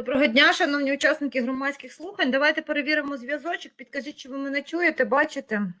Доброго дня, шановні учасники громадських слухань. Давайте перевіримо зв'язочок. Підкажіть, чи ви мене чуєте, бачите?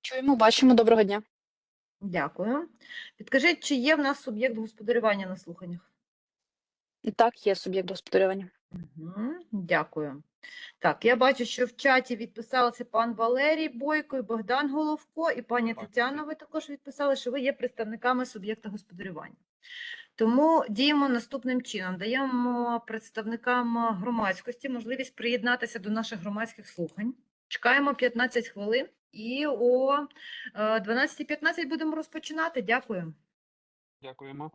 Чуємо, бачимо. Доброго дня. Дякую. Підкажіть, чи є в нас суб'єкт господарювання на слуханнях? Так, є суб'єкт господарювання. Угу, дякую. Так, я бачу, що в чаті відписалися пан Валерій Бойко і Богдан Головко, і пані Тетяна. Ви також відписали, що ви є представниками суб'єкта господарювання. Тому діємо наступним чином: даємо представникам громадськості можливість приєднатися до наших громадських слухань. Чекаємо 15 хвилин і о е, 12.15 будемо розпочинати. Дякую. Дякуємо.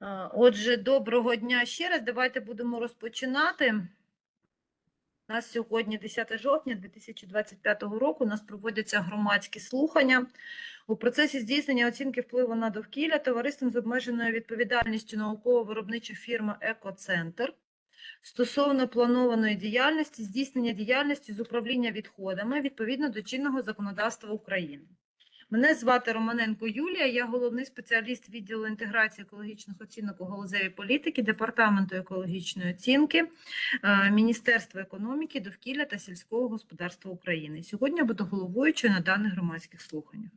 Отже, доброго дня ще раз. Давайте будемо розпочинати. У нас сьогодні 10 жовтня 2025 року. У нас проводяться громадські слухання у процесі здійснення оцінки впливу на довкілля товариством з обмеженою відповідальністю науково-виробнича фірма Екоцентр стосовно планованої діяльності, здійснення діяльності з управління відходами відповідно до чинного законодавства України. Мене звати Романенко Юлія, я головний спеціаліст відділу інтеграції екологічних оцінок у галузевій політики Департаменту екологічної оцінки е, Міністерства економіки, довкілля та сільського господарства України. Сьогодні буду головуючою на даних громадських слуханнях.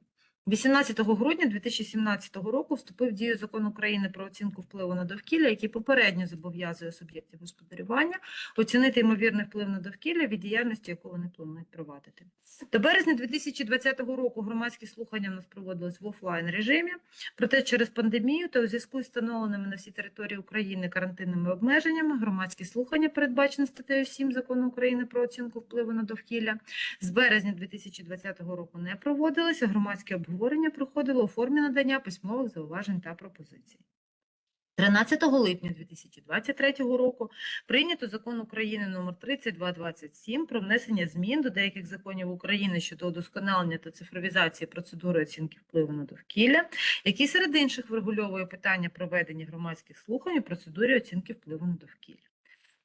18 грудня 2017 року вступив в дію закон України про оцінку впливу на довкілля, який попередньо зобов'язує суб'єктів господарювання оцінити ймовірний вплив на довкілля від діяльності, яку вони планують провадити. До березня 2020 року громадські слухання у нас проводились в офлайн режимі. Проте через пандемію та у зв'язку з встановленими на всій території України карантинними обмеженнями громадські слухання, передбачені статтею 7 закону України про оцінку впливу на довкілля, з березня 2020 року не проводилися. Громадське обговорення проходило у формі надання письмових зауважень та пропозицій. 13 липня 2023 року прийнято закон України номер 3227 про внесення змін до деяких законів України щодо удосконалення та цифровізації процедури оцінки впливу на довкілля, який серед інших врегульовує питання проведення громадських слухань у процедурі оцінки впливу на довкілля.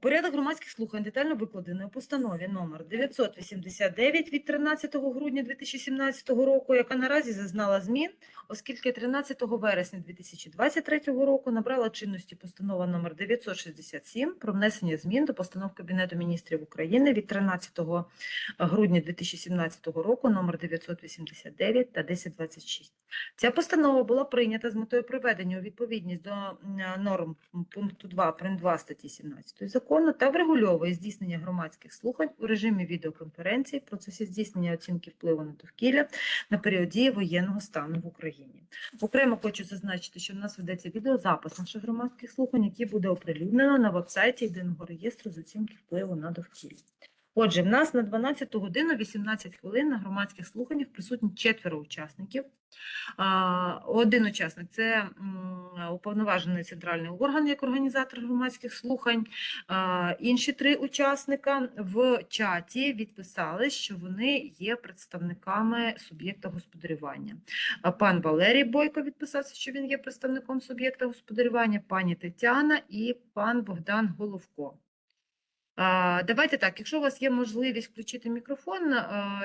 Порядок громадських слухань детально викладений у постанові номер 989 від 13 грудня 2017 року, яка наразі зазнала змін, оскільки 13 вересня 2023 року набрала чинності постанова номер 967 про внесення змін до постанов Кабінету міністрів України від 13 грудня 2017 року номер 989 та 1026. Ця постанова була прийнята з метою приведення у відповідність до норм пункту 2 прим. 2 статті 17 закону та врегульовує здійснення громадських слухань у режимі відеоконференції в процесі здійснення оцінки впливу на довкілля на період дії воєнного стану в Україні. Окремо хочу зазначити, що в нас ведеться відеозапис наших громадських слухань, який буде оприлюднено на вебсайті єдиного реєстру з оцінки впливу на довкілля. Отже, в нас на 12 годину 18 хвилин на громадських слуханнях присутні четверо учасників. Один учасник це уповноважений центральний орган як організатор громадських слухань. Інші три учасника в чаті відписали, що вони є представниками суб'єкта господарювання. Пан Валерій Бойко відписався, що він є представником суб'єкта господарювання, пані Тетяна і пан Богдан Головко. Давайте так, якщо у вас є можливість включити мікрофон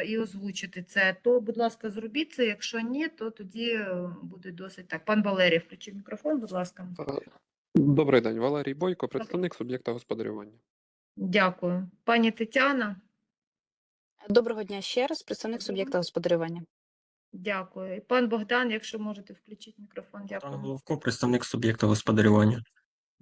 і озвучити це, то, будь ласка, зробіть це. Якщо ні, то тоді е, буде досить так. Пан Валерій, включив мікрофон, будь ласка. Е, Добрий день, Валерій Бойко, представник суб'єкта господарювання. Дякую. Пані Тетяна, Доброго дня ще раз, представник суб'єкта господарювання. дякую. І пан Богдан, якщо можете включити мікрофон, Пан. Головко, представник суб'єкта господарювання.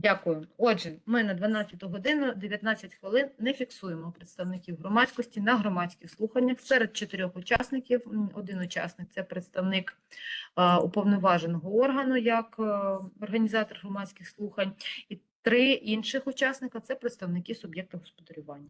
Дякую. Отже, ми на 12 годину 19 хвилин не фіксуємо представників громадськості на громадських слуханнях. Серед чотирьох учасників один учасник це представник уповноваженого органу як е, організатор громадських слухань, і три інших учасника це представники суб'єкта господарювання.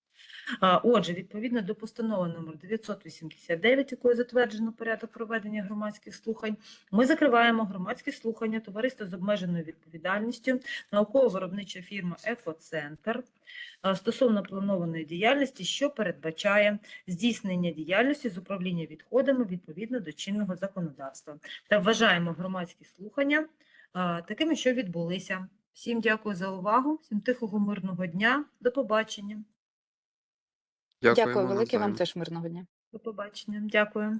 Отже, відповідно до постанови номер 989, якою затверджено порядок проведення громадських слухань, ми закриваємо громадські слухання товариства з обмеженою відповідальністю, науково-виробнича фірма Екоцентр стосовно планованої діяльності, що передбачає здійснення діяльності з управління відходами відповідно до чинного законодавства. Та вважаємо громадські слухання такими, що відбулися. Всім дякую за увагу, всім тихого мирного дня, до побачення. Дякуємо Дякую велике вам навзаєм. теж мирного дня. До побачення. Дякую.